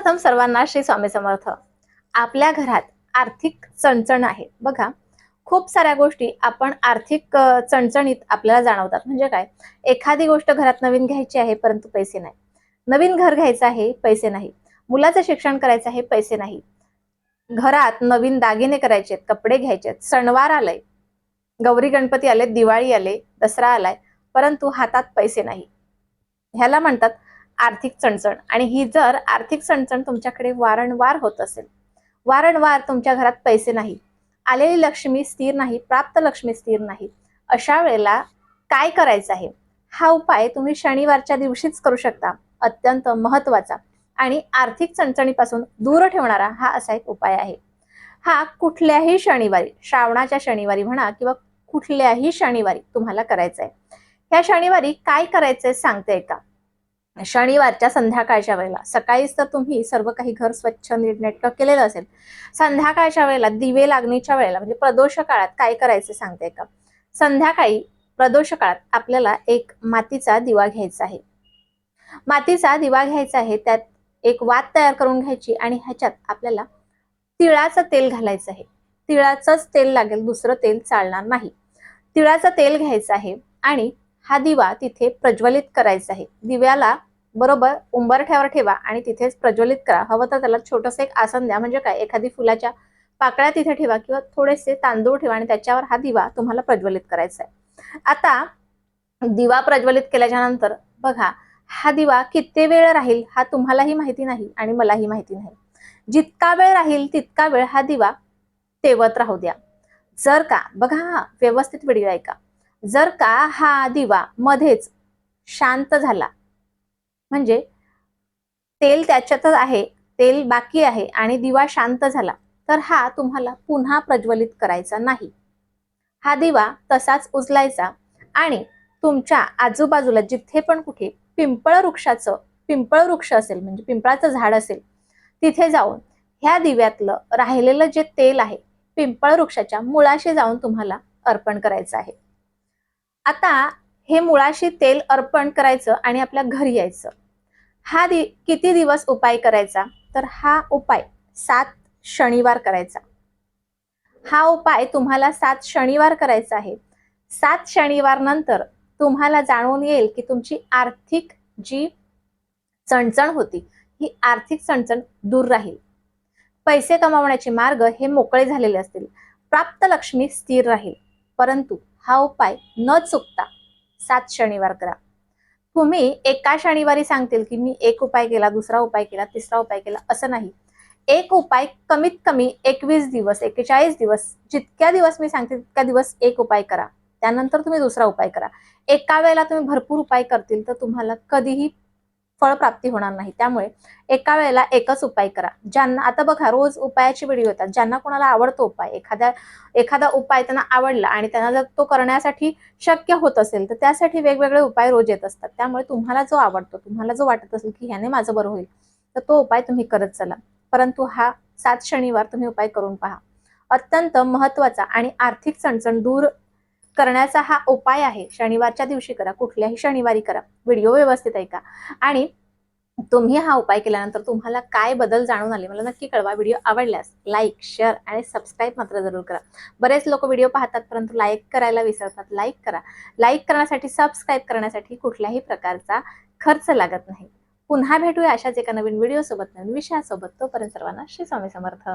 सर्वप्रथम सर्वांना श्री स्वामी समर्थ. आपल्या घरात आर्थिक चणचण आहे. बघा खूप साऱ्या गोष्टी आपण आर्थिक चणचणीत आपल्याला जाणवतात. म्हणजे काय? एखादी गोष्ट घरात नवीन घ्यायची आहे परंतु पैसे नाही. नवीन घर घ्यायचं आहे पैसे नाही. मुलाचं शिक्षण करायचं आहे पैसे नाही. घरात नवीन दागिने करायचे कपडे घ्यायचे सणवार आलाय. गौरी गणपती आले दिवाळी आले दसरा आलाय. परंतु हातात पैसे नाही. ह्याला म्हणतात आर्थिक चणचण. आणि ही जर आर्थिक चणचण तुमच्याकडे वारंवार होत असेल वारंवार तुमच्या घरात पैसे नाही आलेली लक्ष्मी स्थिर नाही प्राप्त लक्ष्मी स्थिर नाही अशा वेळेला काय करायचं आहे? हा उपाय तुम्ही शनिवारच्या दिवशीच करू शकता अत्यंत महत्त्वाचा आणि आर्थिक चणचणीपासून दूर ठेवणारा हा असा एक उपाय आहे. हा कुठल्याही शनिवारी श्रावणाच्या शनिवारी म्हणा किंवा कुठल्याही शनिवारी तुम्हाला करायचा आहे ह्या शनिवारी काय करायचंय सांगते का? शनिवारच्या संध्याकाळच्या वेळेला. सकाळीच तर तुम्ही सर्व काही घर स्वच्छ नीटनेटकं केलेलं असेल. संध्याकाळच्या वेळेला दिवे लागणीच्या वेळेला म्हणजे प्रदोष काळात काय करायचं सांगते का? संध्याकाळी प्रदोष काळात आपल्याला एक मातीचा दिवा घ्यायचा आहे. मातीचा दिवा घ्यायचा आहे त्यात एक वात तयार करून घ्यायची आणि ह्याच्यात आपल्याला तिळाचं तेल घालायचं आहे. तिळाचंच तेल लागेल दुसरं तेल चालणार नाही. तिळाचं तेल घ्यायचं आहे आणि हा दिवा तिथे प्रज्वलित करायचा आहे. दिव्याला बरोबर उंबरठ्यावर ठेवा आणि तिथेच प्रज्वलित करा. हवं तर त्याला छोटंसं एक आसन द्या. म्हणजे काय? एखादी फुलाच्या पाकळ्या तिथे ठेवा किंवा थोडेसे तांदूळ ठेवा आणि त्याच्यावर हा दिवा तुम्हाला प्रज्वलित करायचा आहे. आता दिवा प्रज्वलित केल्याच्यानंतर बघा हा दिवा किती वेळ राहील हा तुम्हालाही माहिती नाही आणि मलाही माहिती नाही. जितका वेळ राहील तितका वेळ हा दिवा तेवत राहू द्या. जर का बघा हा व्यवस्थित व्हिडिओ ऐका. जर का हा दिवा मध्येच शांत झाला म्हणजे तेल त्याच्यातच आहे तेल बाकी आहे आणि दिवा शांत झाला तर हा तुम्हाला पुन्हा प्रज्वलित करायचा नाही. हा दिवा तसाच उचलायचा आणि तुमच्या आजूबाजूला जिथे पण कुठे पिंपळ वृक्षाचं पिंपळ वृक्ष असेल म्हणजे पिंपळाचं झाड असेल तिथे जाऊन ह्या दिव्यातलं राहिलेलं जे तेल आहे पिंपळ वृक्षाच्या मुळाशी जाऊन तुम्हाला अर्पण करायचं आहे. आता हे मुळाशी तेल अर्पण करायचं आणि आपल्या घरी यायचं. हा दि किती दिवस उपाय करायचा? तर हा उपाय सात शनिवार करायचा. हा उपाय तुम्हाला सात शनिवार करायचा आहे. सात शनिवार नंतर तुम्हाला जाणून येईल की तुमची आर्थिक जी चणचण होती ही आर्थिक चणचण दूर राहील. पैसे कमावण्याचे मार्ग हे मोकळे झालेले असतील. प्राप्त लक्ष्मी स्थिर राहील. परंतु हा उपाय न चुकता सात शनिवार करा. तुम्ही एका शनिवारी सांगतील की मी एक उपाय केला दुसरा उपाय केला तिसरा उपाय केला असं नाही. एक उपाय कमीत कमी एकवीस दिवस एकेचाळीस दिवस जितक्या दिवस मी सांगते तितक्या दिवस एक उपाय करा. त्यानंतर तुम्ही दुसरा उपाय करा. एका वेळेला तुम्ही भरपूर उपाय करतील तर तुम्हाला कधीही फळप्राप्ती होणार नाही. त्यामुळे एका वेळेला एकच उपाय करा. ज्यांना आता बघा रोज उपायाची व्हिडिओ येतात. ज्यांना कोणाला आवडतो उपाय एखाद्या एखादा उपाय त्यांना आवडला आणि त्यांना जर तो करण्यासाठी शक्य होत असेल तर त्यासाठी वेगवेगळे उपाय रोज येत असतात. त्यामुळे तुम्हाला जो आवडतो तुम्हाला जो वाटत असेल की ह्याने माझं बरं होईल तर तो उपाय तुम्ही करत चला. परंतु हा सात शनिवार तुम्ही उपाय करून पहा. अत्यंत महत्त्वाचा आणि आर्थिक चणचण दूर करण्याचा हा उपाय आहे. शनिवारच्या दिवशी करा कुठल्याही शनिवारी करा. व्हिडिओ व्यवस्थित ऐका. आणि तुम्ही हा उपाय केल्यानंतर तुम्हाला काय बदल जाणून आले मला नक्की कळवा. व्हिडिओ आवडल्यास लाईक शेअर आणि सबस्क्राईब मात्र जरूर करा. बरेच लोक व्हिडिओ पाहतात परंतु लाईक करायला विसरतात. लाईक करा. लाईक करण्यासाठी सबस्क्राईब करण्यासाठी कुठल्याही प्रकारचा खर्च लागत नाही. पुन्हा भेटूया अशाच एका नवीन व्हिडिओसोबत नवीन विषयासोबत. तोपर्यंत सर्वांना श्री स्वामी समर्थ.